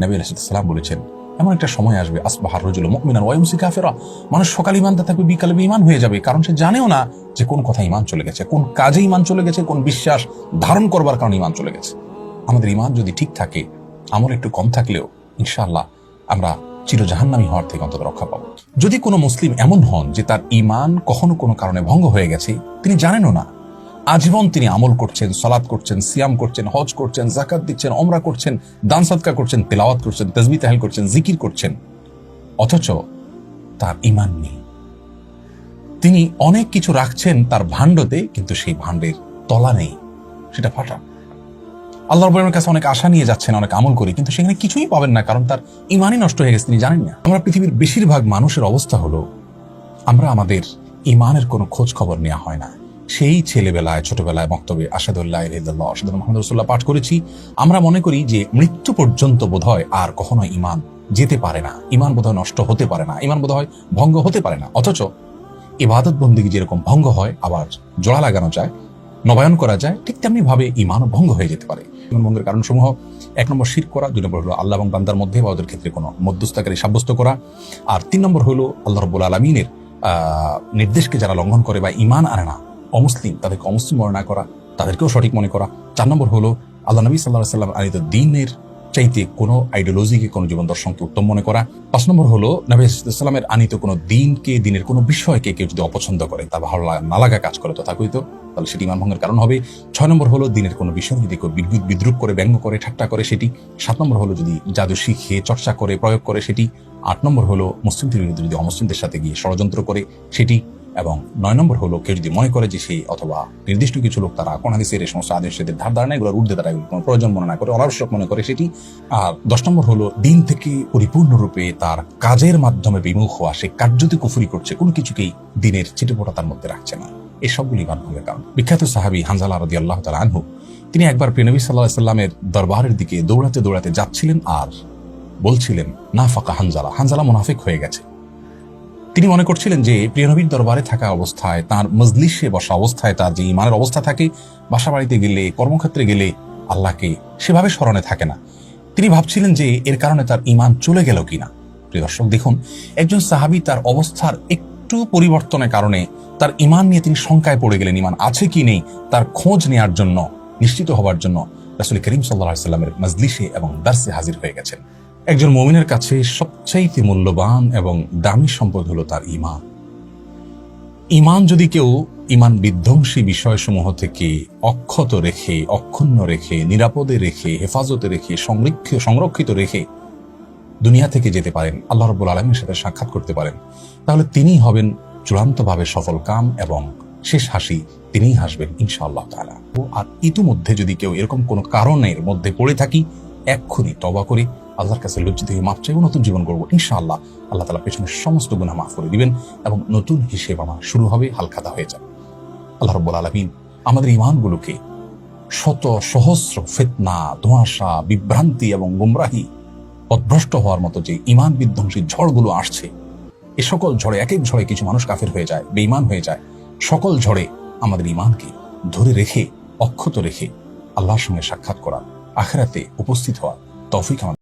নবী আলাইসালাম বলেছেন, এমন একটা সময় আসবে, আসবাহার রজুল মুমিনান ওয়াইমসি কাফেরা। মানুষ সকাল ইমানটা থাকবে, বিকালে ইমান হয়ে যাবে, কারণ সে জানেও না যে কোন কথা ইমান চলে গেছে, কোন কাজে ইমান চলে গেছে, কোন বিশ্বাস ধারণ করবার কারণে ইমান চলে গেছে। আমাদের ইমান যদি ঠিক থাকে, আমল একটু কম থাকলেও, ইনশাআল্লাহ আমরা চির জাহান্নামী হওয়ার থেকে অন্তত রক্ষা পাবো। যদি কোনো মুসলিম এমন হন যে তার ইমান কখনো কোনো কারণে ভঙ্গ হয়ে গেছে, তিনি জানেনও না আজীবন তিনি আমল করছেন সলাদ করছেন, সিয়াম করছেন, হজ করছেন জাকাত দিচ্ছেন অমরা করছেন, দান সৎকা করছেন, তেলাওয়াত করছেন তসবি তাহেল করছেন, জিকির করছেন। অথচ তার ইমান নেই। তিনি অনেক কিছু রাখছেন তার ভাণ্ডতে, কিন্তু সেই ভাণ্ডের তলা নেই, সেটা ফাটা। আল্লাহ রবের কাছে অনেক আশা নিয়ে যাচ্ছেন, অনেক আমল করি, কিন্তু সেখানে কিছুই পাবেন না, কারণ তার ইমানই নষ্ট হয়ে গেছে, তিনি জানেন না। আমরা পৃথিবীর বেশিরভাগ মানুষের অবস্থা হলো, আমরা আমাদের ইমানের কোনো খোঁজ খবর নেওয়া হয় না। সেই ছেলেবেলায়, ছোটবেলায় বক্তব্যে আসাদুল্লাহ আসাদ মোহাম্মদ রসুল্লাহ পাঠ করেছি। আমরা মনে করি যে মৃত্যু পর্যন্ত বোধহয় আর কখনো ইমান যেতে পারে না। ইমান বোধহয় নষ্ট হতে পারে না। ইমান বোধহয় ভঙ্গ হতে পারে না। অথচ ইবাদত বন্দিগি যেরকম ভঙ্গ হয়, আবার জোড়া লাগানো যায়, নবায়ন করা যায়, ঠিক তেমনি ভাবে ইমানও ভঙ্গ হয়ে যেতে পারে। ইমান ভঙ্গের কারণসমূহ, এক নম্বর শির করা, দুই নম্বর হলো আল্লাহ এবং বান্দার মধ্যে বা ওদের ক্ষেত্রে কোনো মধ্যস্থকারী সাব্যস্ত করা, আর তিন নম্বর হলো আল্লাহ রব্বুল আলমিনের নির্দেশকে যারা লঙ্ঘন করে বা ইমান আনে না অমুসলিম, তাদেরকে অমুসলিম মনে না করা, তাদেরকেও সঠিক মনে করা। চার নম্বর হলো, আল্লাহ নবী সাল্লাহ সাল্লাম আনিত দিনের চাইতে কোনো আইডিওলজিকে কোনো জীবন দর্শনকে উত্তম মনে করা। পাঁচ নম্বর হলো, নবী সাল্লামের আনিত কোনো দিনকে, দিনের কোনো বিষয়কে কেউ যদি অপছন্দ করে, তা ভালো না লাগা কাজ করে তথাকথিত, তাহলে সেটি ইমান ভঙ্গের কারণ হবে। ছয় নম্বর হলো, দিনের কোনো বিষয় যদি কেউ বিদ্যুৎ, বিদ্রুপ করে, ব্যঙ্গ করে, ঠাট্টা করে, সেটি। সাত নম্বর হলো, যদি জাদু শিখে চর্চা করে, প্রয়োগ করে, সেটি। আট নম্বর হলো, মুসলিমদের বিরুদ্ধে যদি অমুসলিমদের সাথে গিয়ে ষড়যন্ত্র করে, সেটি। এবং নয় নম্বর হলো কেউ যদি মনে করে যে সেই অথবা নির্দিষ্ট কিছু লোক তারা কোন হাদিসের এই সমস্ত আদেশের ধার ধারণা এগুলোর ঊর্ধ্বে তারা কোনো প্রয়োজন মনে না করে, অনাবশ্যক মনে করে সেটি। আর দশ নম্বর হলো দিন থেকে পরিপূর্ণরূপে তার কাজের মাধ্যমে বিমুখ হওয়া, সে কার্যতে কুফুরি করছে, কোনো কিছুকেই দিনের চিটেপোটা তার মধ্যে রাখছে না। এই সবগুলি ইমান কারণ বিখ্যাত সাহাবি হানজালা রদি আল্লাহ তালা আনহু, তিনি একবার প্রিনবী সাল্লাহ সাল্লামের দরবারের দিকে দৌড়াতে দৌড়াতে যাচ্ছিলেন আর বলছিলেন না ফাঁকা হানজালা। হানজালা মুনাফিক হয়ে গেছে। তিনি মনে করছিলেন যে প্রিয়নবীর দরবারে থাকা অবস্থায়, তার মজলিসে বসা অবস্থায়, তার যে ইমানের অবস্থা থাকে বাসা বাড়িতে গেলে, কর্মক্ষেত্রে গেলে আল্লাহকে সেভাবে স্মরণে থাকে না। তিনি ভাবছিলেন যে এর কারণে তার ইমান চলে গেল কিনা। প্রিয় দর্শক, দেখুন, একজন সাহাবি তার অবস্থার একটু পরিবর্তনের কারণে তার ইমান নিয়ে তিনি শঙ্কায় পড়ে গেলেন ইমান আছে কি নেই, তার খোঁজ নেয়ার জন্য, নিশ্চিত হবার জন্য রাসুল করিম সাল্লাহ সাল্লামের মজলিসে এবং দার্সে হাজির হয়ে গেছেন। একজন মমিনের কাছে সবচাইতে মূল্যবান এবং দামি সম্পদ হলো তার ইমান ইমান যদি কেউ ইমান বিধ্বংসী বিষয়সমূহ থেকে অক্ষত রেখে, অক্ষুণ্ণ রেখে, নিরাপদে রেখে, হেফাজতে রেখে, সংরক্ষ, সংরক্ষিত রেখে দুনিয়া থেকে যেতে পারেন, আল্লাহ রব্বুল আলমীর সাথে সাক্ষাৎ করতে পারেন, তাহলে তিনি হবেন চূড়ান্তভাবে সফল কাম এবং শেষ হাসি তিনিই হাসবেন ইনশাআল্লাহ তালা আর ইতিমধ্যে যদি কেউ এরকম কোনো কারণের মধ্যে পড়ে থাকি, এক্ষুনি তবা করে। আল্লাহর কাছে লজ্জিত হয়ে মাপ চাইব, নতুন জীবন করব ইনশাআল্লাহ আল্লাহ তালা পেছনের সমস্ত গুণা মাফ করে দিবেন এবং নতুন হিসেব আমার শুরু হবে, হালখাতা হয়ে যাবে। আল্লাহ রব্বুল আলমিন আমাদের ইমানগুলোকে শত সহস্র ফেতনা, ধোঁয়াশা, বিভ্রান্তি এবং গুমরাহি পথভ্রষ্ট হওয়ার মতো যে ইমান বিধ্বংসী ঝড়গুলো আসছে, এ সকল ঝড়ে, এক এক ঝড়ে কিছু মানুষ কাফের হয়ে যায়, বেঈমান হয়ে যায়। সকল ঝড়ে আমাদের ইমানকে ধরে রেখে, অক্ষত রেখে আল্লাহর সঙ্গে সাক্ষাৎ করা আখেরাতে উপস্থিত হওয়া তৌফিক আমাদের